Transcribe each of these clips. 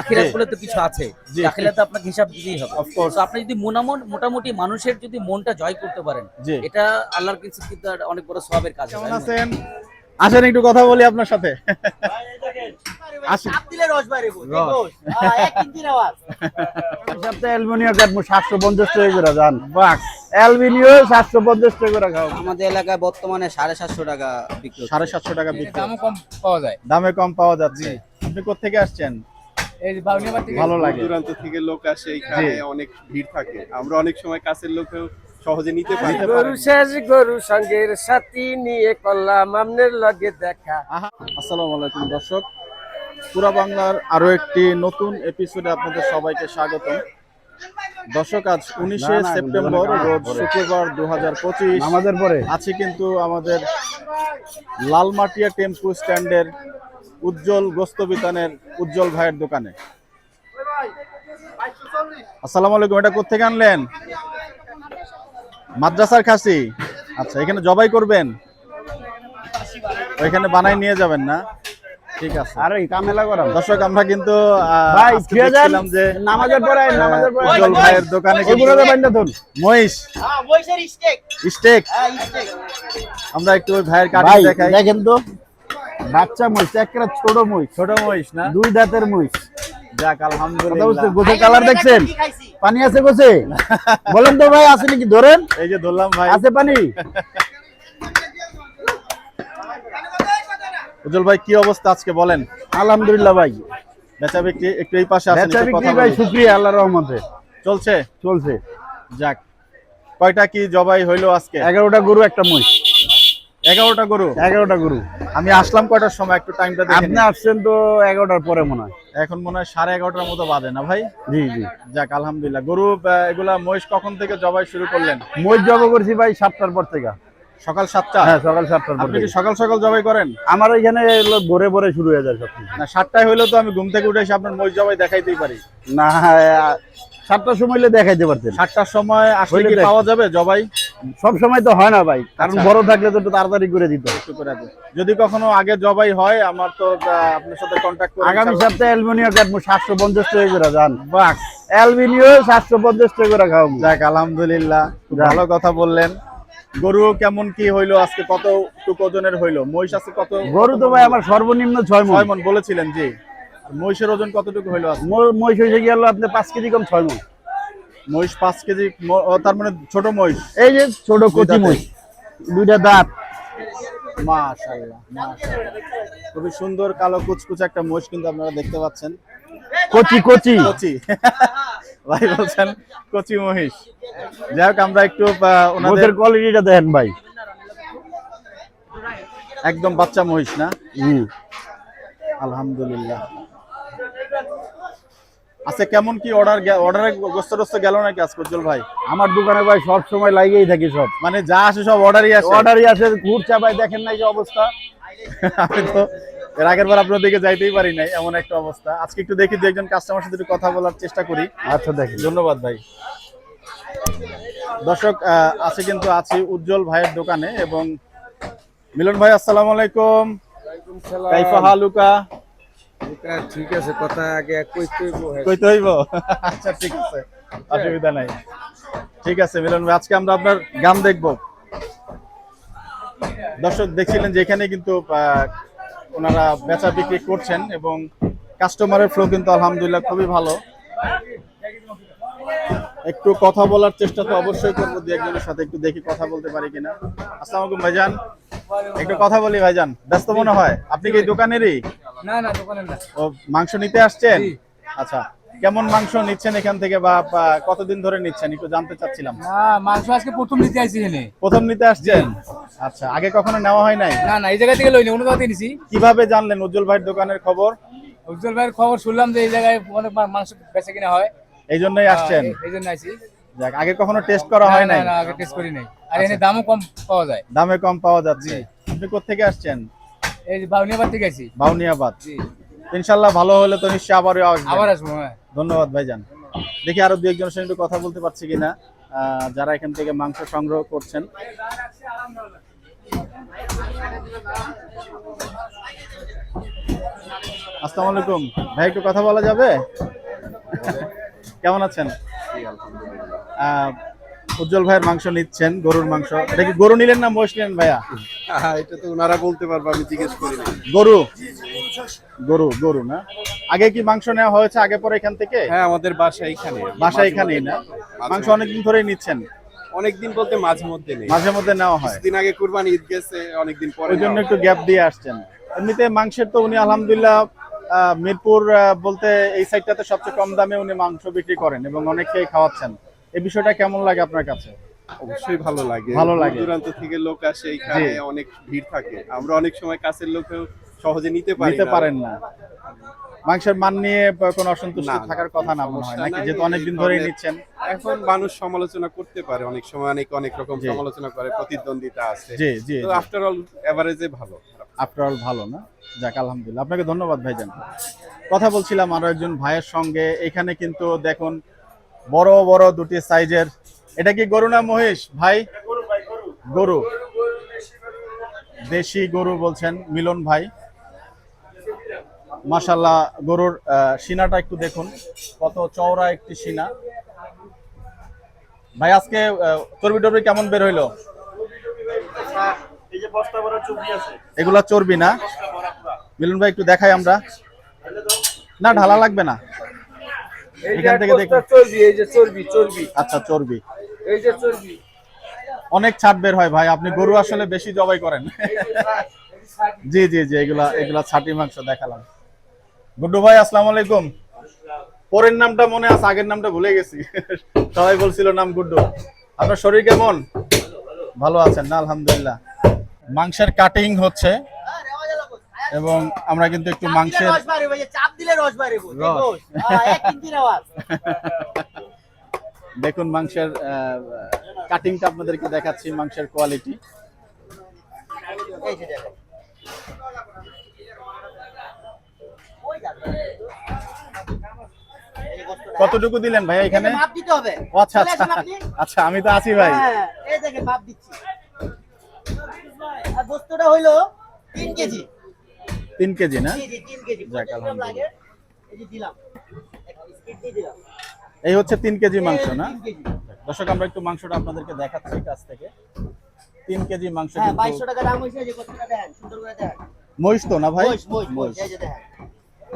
আখিরাত বলে তো কিছু আছে। আখিরাতে আপনাকে হিসাব দিতেই হবে। আপনি যদি মোনামন মোটামুটি মানুষের যদি মনটা জয় করতে পারেন এটা আল্লাহর কাছে কিন্তু অনেক বড় সওয়াবের কাজ কেমন আছেন? আসেন একটু কথা বলি আপনার সাথে। আমাদের এলাকায় বর্তমানে সাড়ে সাতশো টাকা বিক্রি সাড়ে সাতশো টাকা বিক্রি কম পাওয়া যায়। দামে কম পাওয়া যাচ্ছে। আপনি কোথেকে আসছেন? ভালো লাগে। দূরান্ত থেকে লোক আসে এখানে অনেক ভিড় থাকে। আমরা অনেক সময় কাছের লোকেও সহজে নিতে পারি। গরু। শেষ গরু সঙ্গের সাথী নিয়ে করলাম আমনের লগে দেখা। আসসালামু আলাইকুম দর্শক। পুরা বাংলার আরও একটি নতুন এপিসোডে আপনাদের সবাইকে স্বাগতম। দর্শক আজ উনিশে সেপ্টেম্বর রোজ শুক্রবার দু হাজার পঁচিশ। আমাদের পরে। আছে কিন্তু আমাদের লালমাটিয়া টেম্পু স্ট্যান্ডের উজ্জ্বল গোস্ত বিতানের উজ্জ্বল ভাইয়ের দোকানে। আসসালামু আলাইকুম এটা কোথেকে আনলেন? মাদ্রাসার খাসি? আচ্ছা এখানে জবাই করবেন? ওইখানে বানাই নিয়ে যাবেন না? ঠিক আছে। আরে কামেলা করাম দর্শক আমরা কিন্তু ভাই আজকে ফিরে যান দেখছিলাম যে নামাজের পরে নামাজের পরে আইন। ভাইয়ের দোকানে কিন্তু তো বাইন্দা ধরুন। মহিষ। স্টেক আমরা একটু ওই ভাইয়ের কাটি দেখাই। দেখেন তো। বাচ্চা মহিষ একটা ছোট মহিষ। ছোট মহিষ না? দুই দাঁতের মহিষ। যাক আলহামদুলিল্লাহ। বুঝছেন কালার দেখছেন? পানি আছে গোছে বলেন তো ভাই আছে নাকি? ধরেন। এই যে ধরলাম ভাই। আছে পানি? উজ্জ্বল ভাই কি অবস্থা আজকে বলেন? আলহামদুলিল্লাহ ভাই। বেচা বিক্রি একটু এই পাশে আসেন বেচা বিক্রি ভাই বলি। শুক্রিয়া আল্লাহ রহমতে। চলছে? চলছে। যাক কয়টা কি জবাই হইল আজকে? এগারোটা গরু একটা মহিষ। এগারোটা গরু? এগারোটা গরু। আমি আসলাম কয়টার সময়? একটু টাইমটা আপনি আসছেন তো এগারোটার পরে মনে হয়। এখন মনে হয় সাড়ে এগারোটার মতো বাজে না ভাই? জি জি। যাক আলহামদুলিল্লাহ। গরু এগুলা মহিষ কখন থেকে জবাই শুরু করলেন? মহিষ জব করছি ভাই সাতটার পর থেকে। সকাল সাতটা? হ্যাঁ সকাল সাতটার পর আপনি সকাল সকাল জবাই করেন? আমার এখানে ভোরে ভোরে শুরু হয়ে যায় সব না সাতটায় তো আমি ঘুম থেকে উঠে এসে আপনার মহিষ জবাই দেখাইতেই পারি। না সাতটার সময় হলে দেখাইতে পারতেন। সাতটার সময় আসলে কি পাওয়া যাবে জবাই? সব সময় তো হয় না ভাই। কারণ আচ্ছা। বড় থাকলে তো তাড়াতাড়ি করে দিত। একটু করে যদি কখনো আগে জবাই হয় আমার তো আপনার সাথে কন্ট্যাক্ট করে আগামী সপ্তাহে অ্যালুমিনিয়াম কাটবো সাতশো পঞ্চাশ টাকা করে যান বাহ। অ্যালুমিনিয়াম সাতশো পঞ্চাশ টাকা করে খাওয়াবো। যাক আলহামদুলিল্লাহ। ভালো কথা বললেন। গরু কেমন কি হইল আজকে কত টুক ওজনের হইল? মহিষ আছে কত গরু তো ভাই আমার সর্বনিম্ন ছয় মন। ছয় মন বলেছিলেন জি। মহিষের ওজন কতটুকু হইল আজকে? মহিষ হয়েছে গেল আপনি পাঁচ কেজি কম ছয় মন। মহিষ পাঁচ কেজি তার মানে ছোট মহিষ? এই যে ছোট কচি মহিষ। দুইটা দাঁত। মাশাআল্লাহ মাশাআল্লাহ। খুবই সুন্দর কালো কুচকুচ একটা মহিষ কিন্তু আপনারা দেখতে পাচ্ছেন। কচি কচি। কচি। ভাই বলছেন কচি মহিষ। যাই হোক আমরা একটু ওনাদের কোয়ালিটিটা দেখেন ভাই। একদম বাচ্চা মহিষ না? হুম। আলহামদুলিল্লাহ। আচ্ছা কেমন কি অর্ডার অর্ডারে গোস্ত টোস্ত গেল নাকি আজকে উজ্জ্বল ভাই? আমার দোকানে ভাই সব সময় লাগেই থাকি সব। মানে যা আসে সব অর্ডারই আসে। অর্ডারই আছে ঘুরছে ভাই দেখেন নাই যে অবস্থা। আমি তো এর আগের বার আপনার দিকে যাইতেই পারি নাই এমন একটা অবস্থা। আজকে একটু দেখি দু একজন কাস্টমার সাথে একটু কথা বলার চেষ্টা করি। আচ্ছা দেখেন ধন্যবাদ ভাই। দর্শক আহ, আছে কিন্তু আছি উজ্জ্বল ভাইয়ের দোকানে এবং মিলন ভাই আসসালামু আলাইকুম। কাইফা হালুকা। ঠিক আছে কথা আগে কইতে হইব আচ্ছা ঠিক আছে। অসুবিধা নাই। ঠিক আছে মিলন ভাই আজকে আমরা আপনার গান দেখব। দর্শক দেখছিলেন যে এখানে কিন্তু ওনারা বেচা বিক্রি করছেন এবং কাস্টমারের ফ্লো কিন্তু আলহামদুলিল্লাহ খুবই ভালো। একটু কথা বলার চেষ্টা তো অবশ্যই করব দু একজনের সাথে একটু দেখি কথা বলতে পারি কিনা। আসসালামু আলাইকুম ভাইজান। একটু কথা বলি ভাইজান ব্যস্ত মনে হয়? আপনি কি দোকানেরই? না না দোকানে না। ও মাংস নিতে আসছেন? আচ্ছা কেমন মাংস নিচ্ছেন এখান থেকে বা কতদিন ধরে নিচ্ছেন? একটু জানতে চাচ্ছিলাম। না মাংস আজকে প্রথম নিতে আইছি এখানে। প্রথম নিতে আসছেন? আচ্ছা আগে কখনো নেওয়া হয় নাই? না না এই জায়গা থেকে লইনি অন্য জায়গা থেকে নিছি। কীভাবে জানলেন উজ্জ্বল ভাইয়ের দোকানের খবর? উজ্জ্বল ভাইয়ের খবর শুনলাম যে এই জায়গায় অনেক মাংস বেচা কিনা হয়। এই জন্যই আসছেন। এই- জন্য আইছি যাক আগে কখনো টেস্ট করা হয় নাই? না আগে টেস্ট করি নাই। আর এখানে দামও কম পাওয়া যায়। দামে কম পাওয়া যাচ্ছে। আপনি কোথেকে আসছেন? এই বাউনিয়াবাদ থেকে আইছি বাউনিয়াবাদ। জি। ইনশাল্লাহ ভালো হলে তো নিশ্চয়ই আবারও আসবেন। আবার আসব হ্যাঁ। ধন্যবাদ ভাইজান। দেখি আরও দু একজনের সঙ্গে একটু কথা বলতে পারছি কিনা। আহ, যারা এখান থেকে মাংস সংগ্রহ করছেন। আসসালামু আলাইকুম। ভাই একটু কথা বলা যাবে? কেমন আছেন? উজ্জ্বল ভাইয়ের মাংস নিচ্ছেন গরুর মাংস। এটা কি গরু নিলেন না মোষ নিলেন ভাইয়া? হ্যাঁ, এটা তো ওনারা বলতে পারবে আমি জিজ্ঞেস করি গরু? গরু গরু না? আগে কি মাংস নেওয়া হয়েছে আগে পরে এখান থেকে? হ্যাঁ আমাদের বাসা এখানে। বাসা এখানেই না? মাংস অনেকদিন ধরেই নিচ্ছেন? অনেকদিন বলতে মাঝে মধ্যে নেই। মাঝে মধ্যে নেওয়া হয়। দিন আগে কুরবানি ঈদ গেছে অনেকদিন পরে ওই জন্য একটু গ্যাপ দিয়ে আসছেন। এমনিতে মাংসের তো উনি আলহামদুলিল্লাহ মিরপুর বলতে এই সাইডটাতে সবচেয়ে কম দামে উনি মাংস বিক্রি করেন এবং অনেককেই খাওয়াচ্ছেন। এই বিষয়টা কেমন লাগে আপনার কাছে? অবশ্যই ভালো লাগে। ভালো লাগে। দূরান্ত থেকে লোক আসে এখানে অনেক ভিড় থাকে। আমরা অনেক সময় কাছের লোকেও সহজে নিতে পারি নিতে পারেন না। মাংসের মান নিয়ে কোনো অসন্তুষ্টি থাকার কথা না মনে হয় নাকি যেহেতু অনেকদিন ধরেই নিচ্ছেন? এখন মানুষ সমালোচনা করতে পারে অনেক সময় অনেক অনেক রকম সমালোচনা করে প্রতিদ্বন্দ্বিতা আছে। জি জি তো আফটার অল এভারেজে ভালো। আফটার অল ভালো না। যাক, আলহামদুলিল্লাহ। আপনাকে ধন্যবাদ, ভাইজান। কথা বলছিলাম আরও একজন ভাইয়ের সঙ্গে। এখানে কিন্তু দেখুন, বড় বড় দুটি সাইজের। এটা কি গরু না মহিষ? ভাই? গরু। দেশি গরু বলছেন মিলন ভাই। মাশাল্লাহ গরুর সিনাটা একটু দেখুন। কত চওড়া একটি সিনা। ভাই, আজকে চর্বি টর্বি কেমন বের হইল? এগুলা চর্বি না? মিলন ভাই একটু দেখাই আমরা। না ঢালা লাগবে না। এখান থেকে দেখুন। চর্বি এই যে চর্বি চর্বি। আচ্ছা চর্বি। এই যে চর্বি। অনেক বের হয় ভাই আপনি গরু আসলে বেশি জবাই করেন। জি জি জি এগুলা এগুলা ছাটি মাংস দেখালাম। গুড্ডু ভাই আসসালামু আলাইকুম। পরের নামটা মনে আছে আগের নামটা ভুলে গেছি। সবাই বলছিল নাম গুড্ডু। আপনার শরীর কেমন? ভালো আছেন না আলহামদুলিল্লাহ মাংসের কাটিং হচ্ছে এবং আমরা কিন্তু একটু মাংসের চাপ দিলে রস দেখুন মাংসের কাটিংটা আপনাদেরকে দেখাচ্ছি মাংসের কোয়ালিটি। ওই। কতটুকু দিলেন ভাই এখানে মাপ দিতে হবে। আচ্ছা আচ্ছা। আচ্ছা আমি তো আছি ভাই। হ্যাঁ, এই দেখেন মাপ দিচ্ছি। আর বস্তুটা হইল তিন কেজি। তিন কেজি না? জি জি তিন কেজি। যাক, আলহামদুলিল্লাহ। লাগে? এই যে দিলাম। এই হচ্ছে তিন কেজি মাংস না? দর্শক আমরা একটু মাংসটা আপনাদেরকে দেখাচ্ছি কাছ থেকে। তিন কেজি মাংস হ্যাঁ কিন্তু বাইশশো টাকা দাম হয়েছে যে কত টাকা দেন? সুন্দর করে মহিষ তো না ভাই? মহিষ মহিষ মহিষ এই যে দেখেন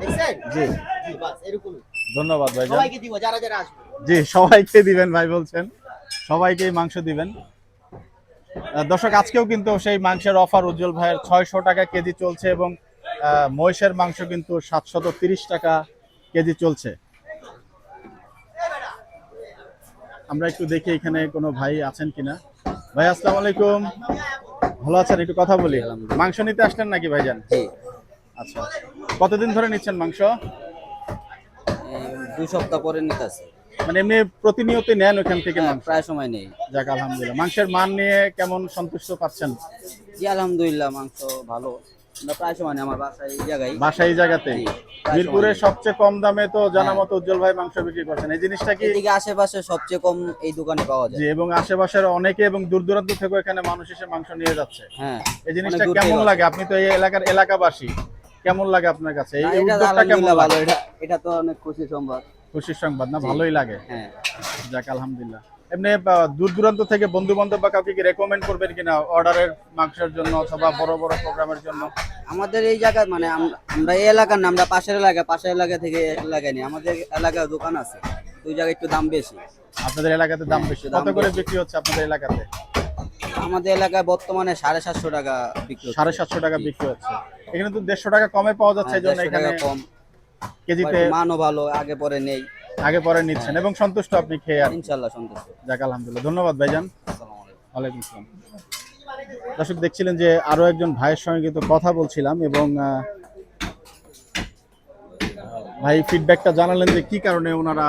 দেখছেন? জি। জি বাস এরকমই। ধন্যবাদ ভাই সবাইকে দিব যারা যারা আসবে। জি সবাইকে দিবেন ভাই বলছেন। সবাইকেই মাংস দিবেন। দর্শক আজকেও কিন্তু সেই মাংসের অফার উজ্জ্বল ভাইয়ের ছয়শো টাকা কেজি চলছে এবং আহ, মহিষের মাংস কিন্তু সাতশত তিরিশ টাকা কেজি চলছে। আমরা একটু দেখি এখানে কোনো ভাই আছেন কিনা। ভাই আসসালামু আলাইকুম। ভালো আছেন? একটু কথা বলি। মাংস নিতে আসলেন নাকি ভাইজান? জি। আচ্ছা। কতদিন ধরে নিচ্ছেন মাংস? দুই সপ্তাহ পরে নিতেছে। মানে এমনি প্রতিনিয়ত নেন ওখান থেকে মাংস? প্রায় সময় নেই। যাক আলহামদুলিল্লাহ। মাংসের মান নিয়ে কেমন সন্তুষ্ট পাচ্ছেন? জি আলহামদুলিল্লাহ মাংস ভালো। আমরা প্রায় সময় নেই আমার বাসায় এই জায়গায়। বাসা এই জায়গাতে? মিরপুরে সবচেয়ে কম দামে তো জানা হ্যাঁ। মতো উজ্জ্বল ভাই মাংস বিক্রি করছেন। এই জিনিসটা কি এদিকে আশেপাশে সবচেয়ে কম এই দোকানে পাওয়া যায়। জি এবং আশেপাশের অনেকে এবং দূর দূরান্ত থেকে এখানে মানুষ এসে মাংস নিয়ে যাচ্ছে। হ্যাঁ এই জিনিসটা কেমন লাগে? আপনি তো এই এলাকার এলাকাবাসী। কেমন লাগে আপনার কাছে? এই উদ্যোগটা কেমন ভালো এটা এটা তো অনেক খুশি সংবাদ। খুশির সংবাদ না? ভালোই লাগে। হ্যাঁ। যাক আলহামদুলিল্লাহ। এমনি দূর দূরান্ত থেকে বন্ধু বান্ধব বা কাউকে কি রেকমেন্ড করবেন কিনা অর্ডারের মাংসের জন্য অথবা বড় বড় প্রোগ্রামের জন্য? আমাদের এই জায়গায় মানে আমরা এই এলাকার না আমরা পাশের এলাকা পাশের এলাকা থেকে এলাকায় নেই। আমাদের এলাকায় দোকান আছে। দুই জায়গায় একটু দাম বেশি। আপনাদের এলাকাতে দাম বেশি। কত করে বিক্রি হচ্ছে আপনাদের এলাকাতে? আমাদের এলাকায় বর্তমানে সাড়ে সাতশো টাকা বিক্রি সাড়ে সাতশো টাকা বিক্রি হচ্ছে। এখানে তো দেড়শো টাকা কমে পাওয়া যাচ্ছে হ্যাঁ, এই জন্য এখানে কম। কেজিতে মানও ভালো আগে পরে নেই। আগে পরে নিচ্ছেন এবং সন্তুষ্ট আপনি খেয়ে আর ইনশাল্লাহ সন্তুষ্ট। যাক আলহামদুলিল্লাহ। ধন্যবাদ ভাইজান। ওয়ালাইকুম আসসালাম। দর্শক দেখছিলেন যে আরও একজন ভাইয়ের সঙ্গে কিন্তু কথা বলছিলাম এবং ভাই ফিডব্যাকটা জানালেন যে কি কারণে ওনারা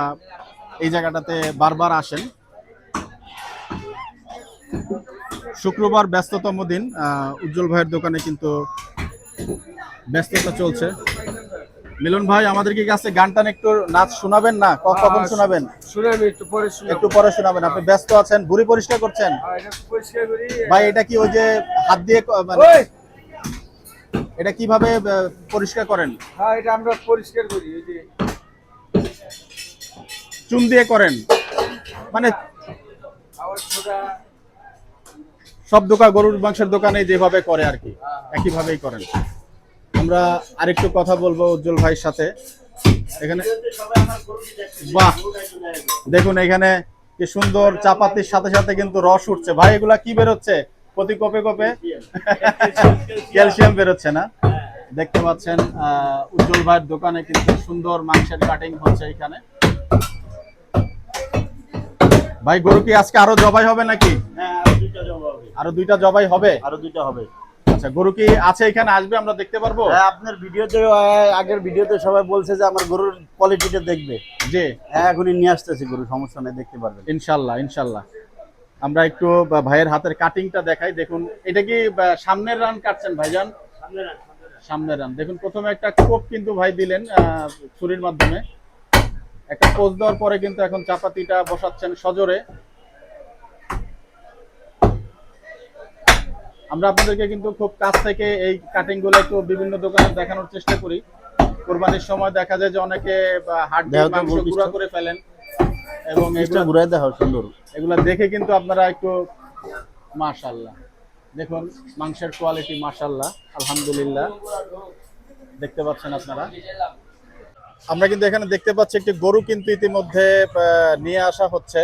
এই জায়গাটাতে বারবার আসেন। শুক্রবার ব্যস্ততম দিন উজ্জ্বল ভাইয়ের দোকানে কিন্তু ব্যস্ততা চলছে। মিলন ভাই আমাদের কি কাছে গান টান একটু নাচ শোনাবেন না? কখন শোনাবেন? শুনে একটু পরে একটু পরে শোনাবেন। আপনি ব্যস্ত আছেন ভুড়ি পরিষ্কার করছেন? ভাই এটা কি ওই যে হাত দিয়ে মানে এটা কীভাবে পরিষ্কার করেন? হ্যাঁ এটা আমরা পরিষ্কার করি যে। চুন দিয়ে করেন। মানে আবার ছোটা সব দোকান, গরুর মাংসের দোকানে যেভাবে করে আর কি, একইভাবেই করেন। আমরা আরেকটু কথা বলব উজ্জ্বল ভাইয়ের সাথে। এখানে বাহ! দেখুন এখানে কি সুন্দর চাপাতির সাথে সাথে কিন্তু রস উঠছে। ভাই, এগুলা কি বেরোচ্ছে? প্রতি কপে কপে? ক্যালসিয়াম বেরোচ্ছে না? দেখতে পাচ্ছেন উজ্জ্বল ভাইয়ের দোকানে কিন্তু সুন্দর মাংসের কাটিং হচ্ছে এখানে। ভাই গরু কি আজকে আরও জবাই হবে নাকি? আরও দুইটা জবাই হবে। আরও দুইটা হবে? আচ্ছা গরু কি আছে এখানে? আসবে আমরা দেখতে পারব? হ্যাঁ আপনার ভিডিওতে আগের ভিডিওতে সবাই বলছে যে আমার গরুর কোয়ালিটিটা দেখবে। জি। হ্যাঁ এখনই নিয়ে আসতেছি গরু সমস্যা নেই দেখতে পারবেন। ইনশাল্লাহ ইনশাল্লাহ। আমরা একটু ভাইয়ের হাতের কাটিংটা দেখাই দেখুন। এটা কি সামনের রান কাটছেন ভাইজান? সামনের রান সামনের রান দেখুন প্রথমে একটা কোপ কিন্তু ভাই দিলেন ছুরির মাধ্যমে। একটা পোজ দেওয়ার পরে কিন্তু এখন চাপাতিটা বসাচ্ছেন সজোরে। আমরা আপনাদেরকে কিন্তু খুব কাছ থেকে এই কাটিংগুলো একটু বিভিন্ন দোকানে দেখানোর চেষ্টা করি। কোরবানির সময় দেখা যায় যে অনেকে হাট মাংস গুঁড়া করে ফেলেন এবং ঘুরাই দেখাও সুন্দর। এগুলা দেখে কিন্তু আপনারা একটু মাশাল্লাহ দেখুন মাংসের কোয়ালিটি মাশাল্লাহ আলহামদুলিল্লাহ। দেখতে পাচ্ছেন আপনারা? আমরা কিন্তু এখানে দেখতে পাচ্ছি একটি গরু কিন্তু ইতিমধ্যে নিয়ে আসা হচ্ছে।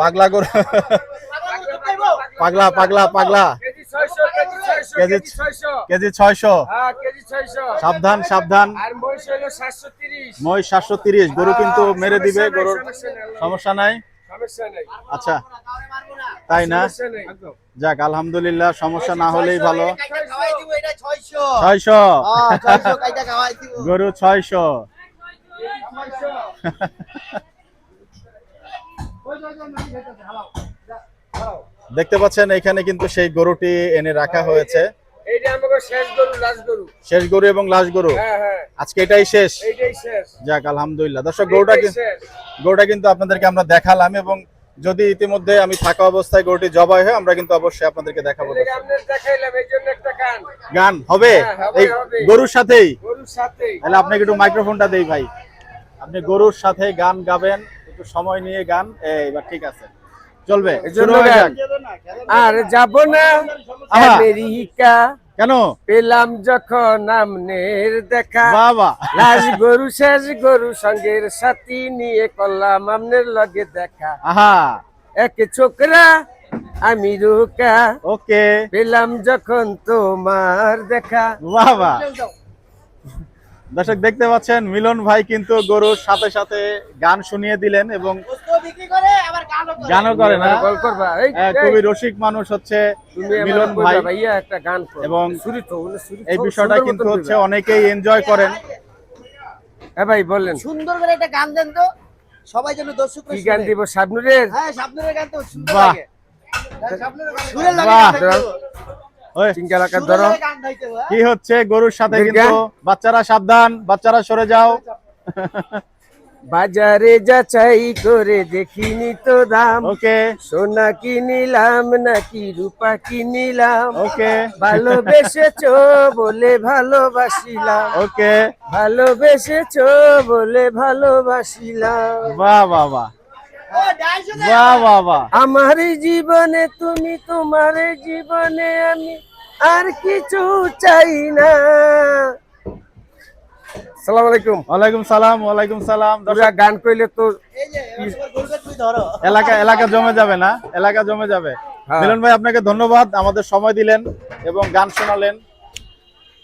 পাগলা গরু। পাগলা পাগলা পাগলা। কেজি ছয়শো কেজি ছয়শো। সাবধান সাবধান। মই সাতশো তিরিশ। গরু কিন্তু মেরে দিবে গরুর সমস্যা নাই, আচ্ছা তাই না? যাক আলহামদুলিল্লাহ সমস্যা না হলেই ভালো। ছয়শো গরু ছয়শো। দেখতে পাচ্ছেন এখানে কিন্তু সেই গরুটি এনে রাখা হয়েছে। শেষ গরু লাস্ট গরু। শেষ গরু এবং লাশ গরু? হ্যাঁ হ্যাঁ। আজকে এটাই শেষ? যাক আলহামদুলিল্লাহ। দর্শক গরুটা গরুটা কিন্তু আপনাদেরকে আমরা দেখালাম এবং যদি ইতিমধ্যে আমি থাকা অবস্থায় গরুটি জবাই হয় আমরা কিন্তু অবশ্যই আপনাদেরকে দেখাবো গান। হবে? হ্যাঁ, এই গরুর সাথেই? সাথে তাহলে আপনাকে একটু মাইক্রোফোনটা দেই ভাই। আপনি গরুর সাথে গান গাবেন একটু সময় নিয়ে গান। এবার ঠিক আছে। চলবে। আর যাব না আমেরিকা। কেন? পেলাম যখন আমনের দেখা। বাবা। লাশ গরু শেষ গরু সঙ্গের সাথী নিয়ে করলাম আমনের লগে দেখা। আহা। এক ছোকরা আমি রুকা। ওকে। পেলাম যখন তোমার দেখা। বাবা। দর্শক দেখতে পাচ্ছেন মিলন ভাই কিন্তু গরুর সাথে সাথে গান শুনিয়ে দিলেন এবং গানও করে না হ্যাঁ, এই, খুবই রসিক মানুষ হচ্ছে মিলন ভাই। একটা গান এবং এই বিষয়টা কিন্তু হচ্ছে অনেকেই এনজয় করেন। হ্যাঁ ভাই বলেন। সুন্দর করে একটা গান দেন তো। সবাই যেন দর্শক কি গান দিব শাবনুরের? হ্যাঁ সাবনুরের গান তো সুন্দর বাহ। লাগে। সুরের লাগে। হ্যাঁ? কি হচ্ছে? গরুর সাথে? কিন্তু বাচ্চারা সাবধান বাচ্চারা সরে যাও। বাজারে যাচাই করে দেখিনি তো দাম। ওকে। সোনা কিনিলাম নাকি রূপা কিনিলাম। ওকে। ভালোবেসেছো বলে ভালোবাসিলাম। ওকে। ভালোবেসেছো বলে ভালোবাসিলাম। বাহ বাহ বাহ। ও, ডাইশো বাহ বাহ বাহ। আমার জীবনে তুমি তোমার জীবনে আমি আর কিছু চাই না। সালাম আলাইকুম। ওয়ালাইকুম সালাম ওয়ালাইকুম সালাম। দর্শক গান কইলে তো এই যে, এবার তোমার গরুটা তুমি ধরো। এলাকা এলাকা জমে যাবে না এলাকা জমে যাবে। হ্যাঁ। মিলন ভাই আপনাকে ধন্যবাদ আমাদের সময় দিলেন এবং গান শোনালেন।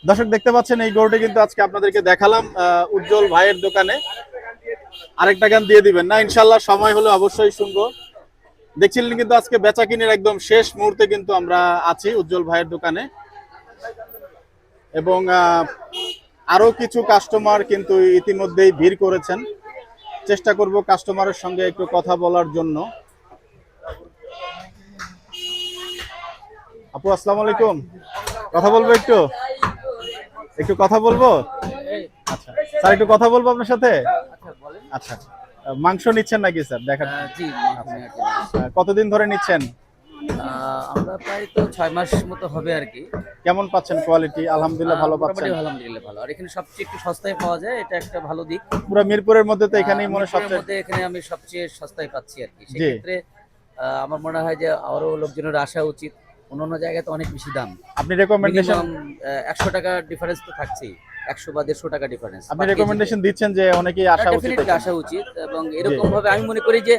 দর্শক দেখতে পাচ্ছেন এই গরুটি কিন্তু আজকে আপনাদেরকে দেখালাম আহ, উজ্জ্বল ভাইয়ের দোকানে। আরেকটা গান দিয়ে দিবেন না? ইনশাল্লাহ সময় হলে অবশ্যই শুনব। দেখছিলেন কিন্তু আজকে বেচা কিনের একদম শেষ মুহূর্তে কিন্তু আমরা আছি উজ্জ্বল ভাইয়ের দোকানে। এবং আরও কিছু কাস্টমার কিন্তু ইতিমধ্যেই ভিড় করেছেন। চেষ্টা করব কাস্টমারের সঙ্গে একটু কথা বলার জন্য। আপু আসসালাম আলাইকুম। কথা বলব একটু? একটু কথা বলব? আচ্ছা। স্যার একটু কথা বলব আপনার সাথে? আচ্ছা আচ্ছা। মাংস নিচ্ছেন নাকি স্যার? দেখা জি কতদিন ধরে নিচ্ছেন? আমরা প্রায় তো ছয় মাস মতো হবে আর কি। কেমন পাচ্ছেন কোয়ালিটি আলহামদুলিল্লাহ ভালো পাচ্ছেন। আলহামদুলিল্লাহ ভালো। আর এখানে সবচেয়ে একটু সস্তায় পাওয়া যায় এটা একটা ভালো দিক। পুরো মিরপুরের মধ্যে তো এখানেই মনে হয় সবচেয়ে মধ্যে এখানে আমি সবচেয়ে সস্তায় পাচ্ছি আর কি। সেক্ষেত্রে আমার মনে হয় যে আরও লোকজনের আসা উচিত। অন্যান্য জায়গায় তো অনেক বেশি দাম। আপনি রেকমেন্ডেশন একশো টাকা ডিফারেন্স তো থাকছেই। একশো বা দেড়শো টাকা ডিফারেন্স আপনি রেকমেন্ডেশন দিচ্ছেন যে অনেকেই আসা উচিত আসা উচিত এবং এরকম ভাবে আমি মনে করি যে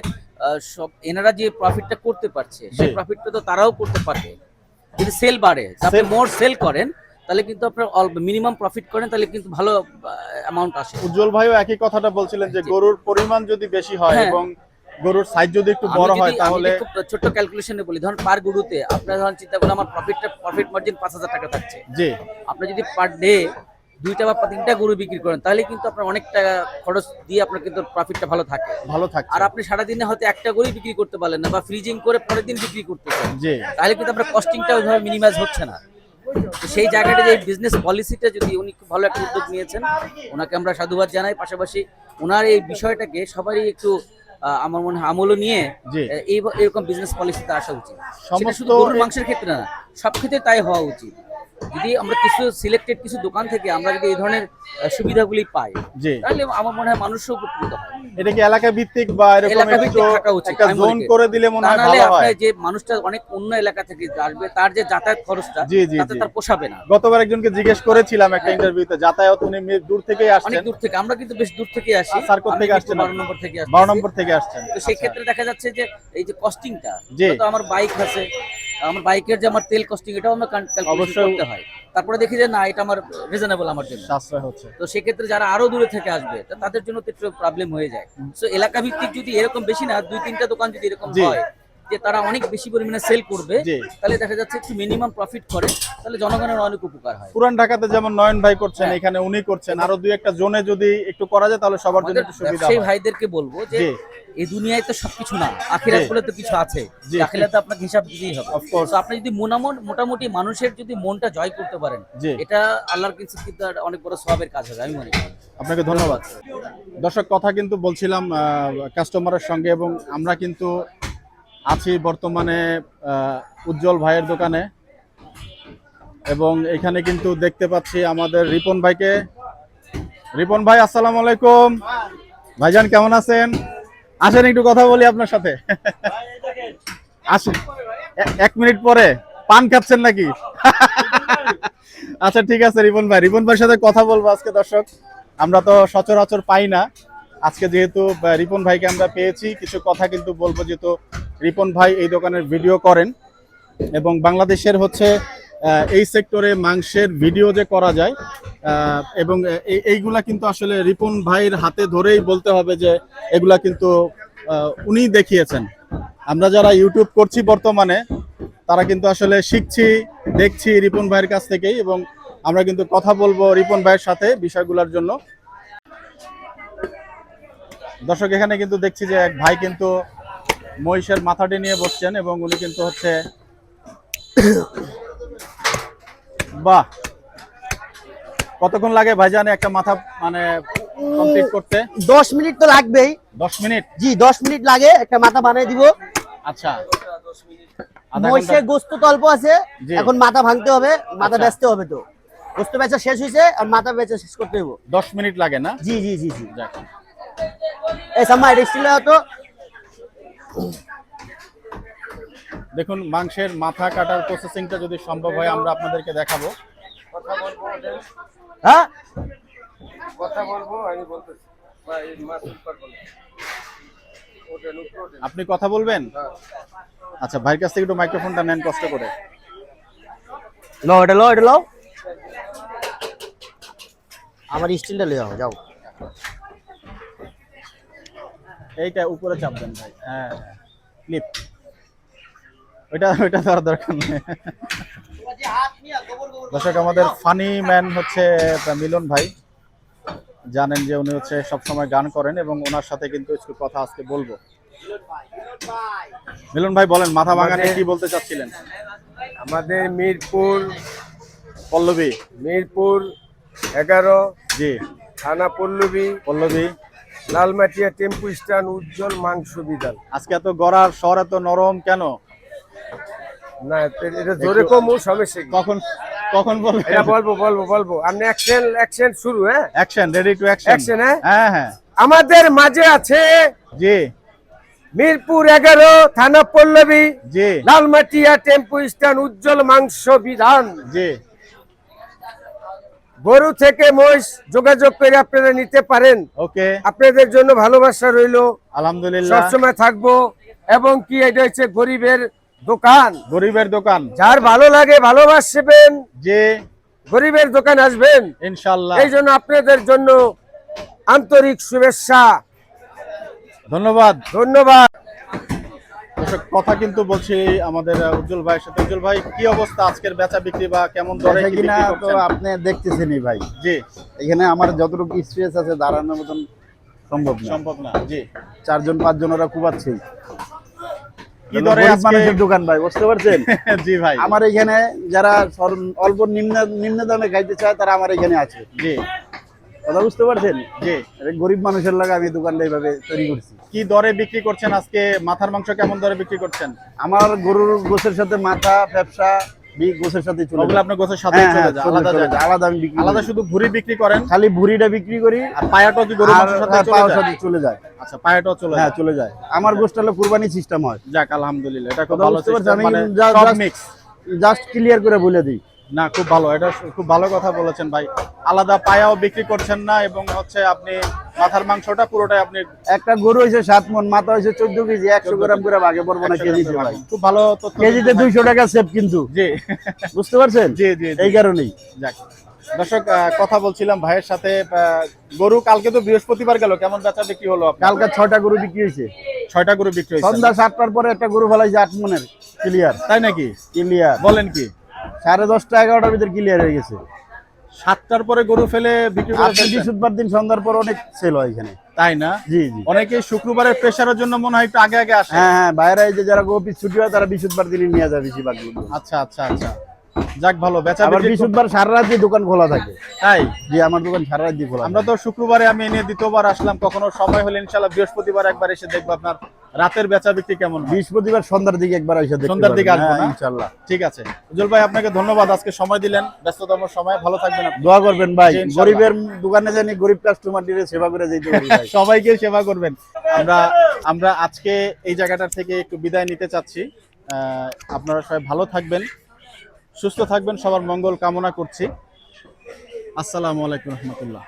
সব এনারা যে প্রফিটটা করতে পারছে সেই। প্রফিটটা তো তারাও করতে পারবে। যদি সেল বাড়ে আপনি মোর সেল করেন তাহলে কিন্তু আপনার মিনিমাম প্রফিট করেন তাহলে কিন্তু ভালো অ্যামাউন্ট আসে। উজ্জ্বল ভাইও একই কথাটা বলছিলেন যে গরুর পরিমাণ যদি বেশি হয় হ্যাঁ। এবং গরুর সাইজ যদি একটু বড় হয় তাহলে ছোট্ট ক্যালকুলেশনে বলি ধরুন পার গরুতে আপনার ধরুন চিন্তা করলে আমার প্রফিটটা প্রফিট মার্জিন পাঁচ হাজার টাকা থাকছে। জি। আপনি যদি পার ডে দুইটা বা তিনটা গরু বিক্রি করেন তাহলে কিন্তু আপনার অনেক টাকা খরচ দিয়ে আপনার কিন্তু প্রফিটটা ভালো থাকে। ভালো থাকে। আর আপনি সারাদিনে হয়তো একটা গরুই বিক্রি করতে পারলেন না বা ফ্রিজিং করে পরের দিন বিক্রি করতেছেন জি। তাহলে কিন্তু আপনার কস্টিংটা ওইভাবে মিনিমাইজ হচ্ছে না। তো সেই জায়গাটা যে বিজনেস পলিসিটা যদি উনি খুব ভালো একটা উদ্যোগ নিয়েছেন ওনাকে আমরা সাধুবাদ জানাই। পাশাপাশি ওনার এই বিষয়টাকে সবারই একটু আমার মনে হয় আমলও নিয়ে জি। আহ, এই এরকম বিজনেস পলিসিতে আসা উচিত। সমস্ত শুধু গরুর মাংসের ক্ষেত্রে না সব ক্ষেত্রে তাই হওয়া উচিত। যদি আমরা কিছু সিলেক্টেড কিছু দোকান থেকে আমরা যদি এই ধরনের সুবিধাগুলি পাই তাহলে আমার মনে হয় মানুষও উপকৃত হয়। এটা কি এলাকা ভিত্তিক বা এরকম একটু থাকা জোন করে। দিলে মনে হয় ভালো হয়। যে মানুষটা অনেক অন্য এলাকা থেকে আসবে তার যে যাতায়াত খরচটা তাতে তার পোষাবে না। গতবার একজনকে জিজ্ঞেস করেছিলাম একটা ইন্টারভিউতে যাতায়াত উনি দূর থেকেই অনেক দূর থেকে আমরা কিন্তু বেশ দূর থেকে আসি স্যার কোথা থেকে আসছেন বারো আপনি? নম্বর থেকে আসছি। বারো নম্বর থেকে আসছেন। তো সেই। ক্ষেত্রে দেখা যাচ্ছে যে এই যে কস্টিংটা। তো আমার বাইক আছে আমার বাইকের যে আমার তেল কস্টিং এটাও আমার অবশ্যই। করতে হয়। তারপরে দেখি যে না এটা আমার রিজনেবল আমার জন্য। সাশ্রয় হচ্ছে। তো সেক্ষেত্রে যারা আরও দূরে থেকে আসবে তাদের জন্য তো একটু প্রবলেম হয়ে যায়। তো এলাকা ভিত্তিক যদি এরকম বেশি না দুই তিনটা দোকান যদি এরকম হয় যে তারা অনেক বেশি পরিমাণে সেল করবে তাহলে দেখা যাচ্ছে একটু মিনিমাম প্রফিট করে তাহলে জনগণের অনেক উপকার হয়। পুরান ঢাকাতে যেমন নয়ন ভাই করছেন হ্যাঁ। এখানে উনি করছেন আরও দুই একটা জোনে যদি একটু করা যায় তাহলে সবার জন্য একটু সুবিধা হয়। ভাইদেরকে বলব যে এই দুনিয়ায় তো সবকিছু না আখিরাত বলে তো কিছু আছে। আখিরাতে আপনাকে হিসাব দিতেই হবে. তো আপনি যদি মোটামুটি মোটামুটি মানুষের যদি মনটা জয় করতে পারেন। এটা আল্লাহর কিছু কিন্তু অনেক বড় সবের কাজ হবে আমি মনে করি। আপনাকে ধন্যবাদ। দর্শক কথা কিন্তু বলছিলাম কাস্টমারের সঙ্গে এবং আমরা কিন্তু আছি বর্তমানে উজ্জ্বল ভাইয়ের দোকানে। এবং এখানে কিন্তু দেখতে পাচ্ছি আমাদের রিপন ভাইকে। রিপন ভাই, আসসালামু আলাইকুম। ভাইজান, কেমন আছেন? আসেন, একটু কথা বলি আপনার সাথে। আসেন। এক মিনিট পরে পান খাচ্ছেন নাকি? আচ্ছা ঠিক আছে, রিপন ভাই। রিপন ভাইয়ের সাথে কথা বলব আজকে, দর্শক। আমরা তো সচরাচর পাই না। আজকে যেহেতু রিপন ভাইকে আমরা পেয়েছি, কিছু কথা কিন্তু বলব, যেহেতু রিপন ভাই এই দোকানের ভিডিও করেন এবং বাংলাদেশের হচ্ছে এই সেক্টরে মাংসের ভিডিও যে করা যায় এবং এই- এইগুলা কিন্তু আসলে রিপন ভাইয়ের হাতে ধরেই বলতে হবে যে এগুলা কিন্তু উনিই দেখিয়েছেন। আমরা যারা ইউটিউব করছি বর্তমানে, তারা কিন্তু আসলে শিখছি, দেখছি রিপন ভাইয়ের কাছ থেকেই এবং আমরা কিন্তু কথা বলব রিপন ভাইয়ের সাথে বিষয়গুলোর জন্য। দর্শক, এখানে কিন্তু দেখছি যে এক ভাই কিন্তু মহিষের মাথাটি নিয়ে বসছেন এবং উনি কিন্তু হচ্ছে বাহ। কতক্ষণ লাগে ভাইজানে একটা মাথা মানে কমপ্লিট করতে? দশ মিনিট তো লাগবেই। দশ মিনিট? জি দশ মিনিট লাগে একটা মাথা বানিয়ে দিব। আচ্ছা। গোস্ত তো অল্প আছে। এখন মাথা ভাঙতে হবে মাথা আচ্ছা। বেচতে হবে তো। গোস্ত বেচা শেষ হয়েছে আর মাথা বেচা শেষ করতে হবে দশ মিনিট লাগে না? জি জি জি জি। এই সাম্মা এটা স্টিল তো। দেখুন মাংসের মাথা কাটার প্রসেসিংটা যদি সম্ভব হয় আমরা আপনাদেরকে দেখাবো। হ্যাঁ? আপনি কথা বলবেন? আচ্ছা ভাইয়ের কাছ থেকে একটু মাইক্রোফোনটা নেন কষ্ট করে। লো এটা লো এটা লো আমার স্টিলটা লিয়ে যাও যাও। এইটা উপরে চাপ দেন ভাই। হ্যাঁ ক্লিপ ওইটা ওইটা দেওয়ার দরকার নেই। দর্শক আমাদের ফানি ম্যান হচ্ছে মিলন ভাই। জানেন যে উনি হচ্ছে সবসময় গান করেন এবং ওনার সাথে কিন্তু একটু কথা আজকে বলব। মিলন ভাই বলেন মাথা নিয়ে কি বলতে চাচ্ছিলেন? আমাদের মিরপুর পল্লবী। মিরপুর এগারো জি। থানা পল্লবী। পল্লবী। লালমাটিয়া টেম্পু স্ট্যান্ড উজ্জ্বল মাংস বিধান আজকে এত গড়ার স্বর এত নরম কেন? না এটা জোরে কমু সমস্যা? কখন কখন বলবেন এটা বলব বলব বলব। আপনি অ্যাকশন অ্যাকশন শুরু হ্যাঁ? অ্যাকশন রেডি টু অ্যাকশন হ্যাঁ? হ্যাঁ হ্যাঁ। আমাদের মাঝে আছে জি। মিরপুর এগারো থানা পল্লবী। জি। লালমাটিয়া টেম্পু স্ট্যান্ড উজ্জ্বল মাংস বিধান। জি। গরু থেকে মহিষ যোগাযোগ করে আপনারা নিতে পারেন। ওকে। আপনাদের জন্য ভালোবাসা রইল। আলহামদুলিল্লাহ। সবসময় থাকব। এবং কি এটা হচ্ছে গরিবের দোকান। গরিবের দোকান। যার ভালো লাগে ভালোবাসবেন। যে গরিবের দোকান আসবেন। ইনশাল্লাহ এই জন্য আপনাদের জন্য আন্তরিক শুভেচ্ছা। ধন্যবাদ। ধন্যবাদ। দর্শক কথা কিন্তু বলছি আমাদের উজ্জ্বল ভাইয়ের সাথে। উজ্জ্বল ভাই কি অবস্থা আজকের বেচা বিক্রি বা কেমন দরে কি কিনা তো? আপনি দেখতেছেনই ভাই। জি। এখানে আমার যতটুকু স্পেস আছে দাঁড়ানোর মতন সম্ভব না। সম্ভব না জি। চারজন পাঁচজন ওরা কুবাচ্ছেই কি দরে মানুষের দোকান ভাই বুঝতে পারছেন? জি ভাই। আমার এখানে যারা অল্প নিম্ন নিম্ন দামে খাইতে চায় তারা আমার এখানে আছে। জি। কথা বুঝতে পারছেন? জি। গরিব মানুষের লাগে আমি দোকানটা এইভাবে তৈরি করছি। কি দরে বিক্রি করছেন আজকে? মাথার মাংস কেমন দরে বিক্রি করছেন? আমার গরুর গোছের সাথে মাথা ব্যবসা গোছের সাথে চলে ওগুলো আপনার গোছের সাথে হ্যাঁ, চলে হ্যাঁ, যায় আলাদা চলে যায় যায়। আলাদা আমি বিক্রি আলাদা শুধু ভুড়ি বিক্রি করেন? খালি ভুড়িটা বিক্রি করি আর পায়াটাও কি গরু মাংসের সাথে হ্যাঁ, চলে যায়? সাথে চলে যায়। আচ্ছা পায়াটাও চলে হ্যাঁ যায়। চলে যায়। আমার গোষ্ঠটা হলো কুরবানি সিস্টেম হয়। যাক আলহামদুলিল্লাহ এটা খুব ভালো মানে সব মিক্স জাস্ট ক্লিয়ার করে বলে দিই। না খুব ভালো। এটা খুব ভালো কথা বলেছেন ভাই। আলাদা পায়াও বিক্রি করছেন না এবং হচ্ছে আপনি মাথার মাংসটা পুরোটাই আপনি একটা গরু হয়েছে সাত মন মাথা হয়েছে চোদ্দ কেজি একশো গ্রাম করে ভাগে পড়ব না কেজিতে ভাই। খুব ভালো কেজিতে দুইশো টাকা সেভ কিন্তু। জি। বুঝতে পারছেন? জি জি। এই কারণেই। যাক। দর্শক কথা বলছিলাম ভাইয়ের সাথে গরু কালকে তো বৃহস্পতিবার গেল। কেমন বেচা বিক্রি হলো কালকে ছয়টা গরু বিক্রি হয়েছে ছয়টা গরু বিক্রি হয়েছে সন্ধ্যা সাতটার পরে একটা গরু ফেলাইছে আট মনের ক্লিয়ার। তাই নাকি? ক্লিয়ার। বলেন কি? সাড়ে দশটা এগারোটার ভিতরে ক্লিয়ার হয়ে গেছে। সাতটার পরে গরু ফেলে বিক্রি করে বৃহস্পতিবার দিন সন্ধ্যার পর অনেক সেল হয় এখানে। তাই না? জি জি। অনেকে শুক্রবারের প্রেশারের জন্য মনে হয় একটু আগে আগে আসে। হ্যাঁ হ্যাঁ বাইরে যে যারা অফিস ছুটি হয় তারা বৃহস্পতিবার দিনই নিয়ে যায় বেশিরভাগ। আচ্ছা আচ্ছা আচ্ছা। যাক ভালো। বেচা আবার বৃহস্পতিবার সারা রাত দিয়ে দোকান খোলা থাকে। তাই? জি আমার দোকান সারা রাত দিয়ে খোলা আমরা তো শুক্রবারে আমি এনে দ্বিতীয়বার আসলাম কখনো সময় হলে ইনশাল্লাহ বৃহস্পতিবার একবার এসে দেখব আপনার রাতের বেচা বিক্রি কেমন বৃহস্পতিবার সন্ধ্যার দিকে একবার এসে সন্ধ্যার দিকে। আসব হ্যাঁ, ইনশাল্লাহ ঠিক আছে। উজ্জ্বল ভাই আপনাকে ধন্যবাদ। আজকে সময় দিলেন। ব্যস্ততম সময়। ভালো থাকবেন দোয়া করবেন ভাই। গরিবের দোকানে জানি গরিব কাস্টমার সেবা করে যেতে সবাইকে সেবা করবেন। আমরা আমরা আজকে এই জায়গাটার থেকে একটু বিদায় নিতে চাচ্ছি। আহ, আপনারা সবাই ভালো থাকবেন। সুস্থ থাকবেন। সবার মঙ্গল কামনা করছি। আসসালামু আলাইকুম রহমতুল্লাহ।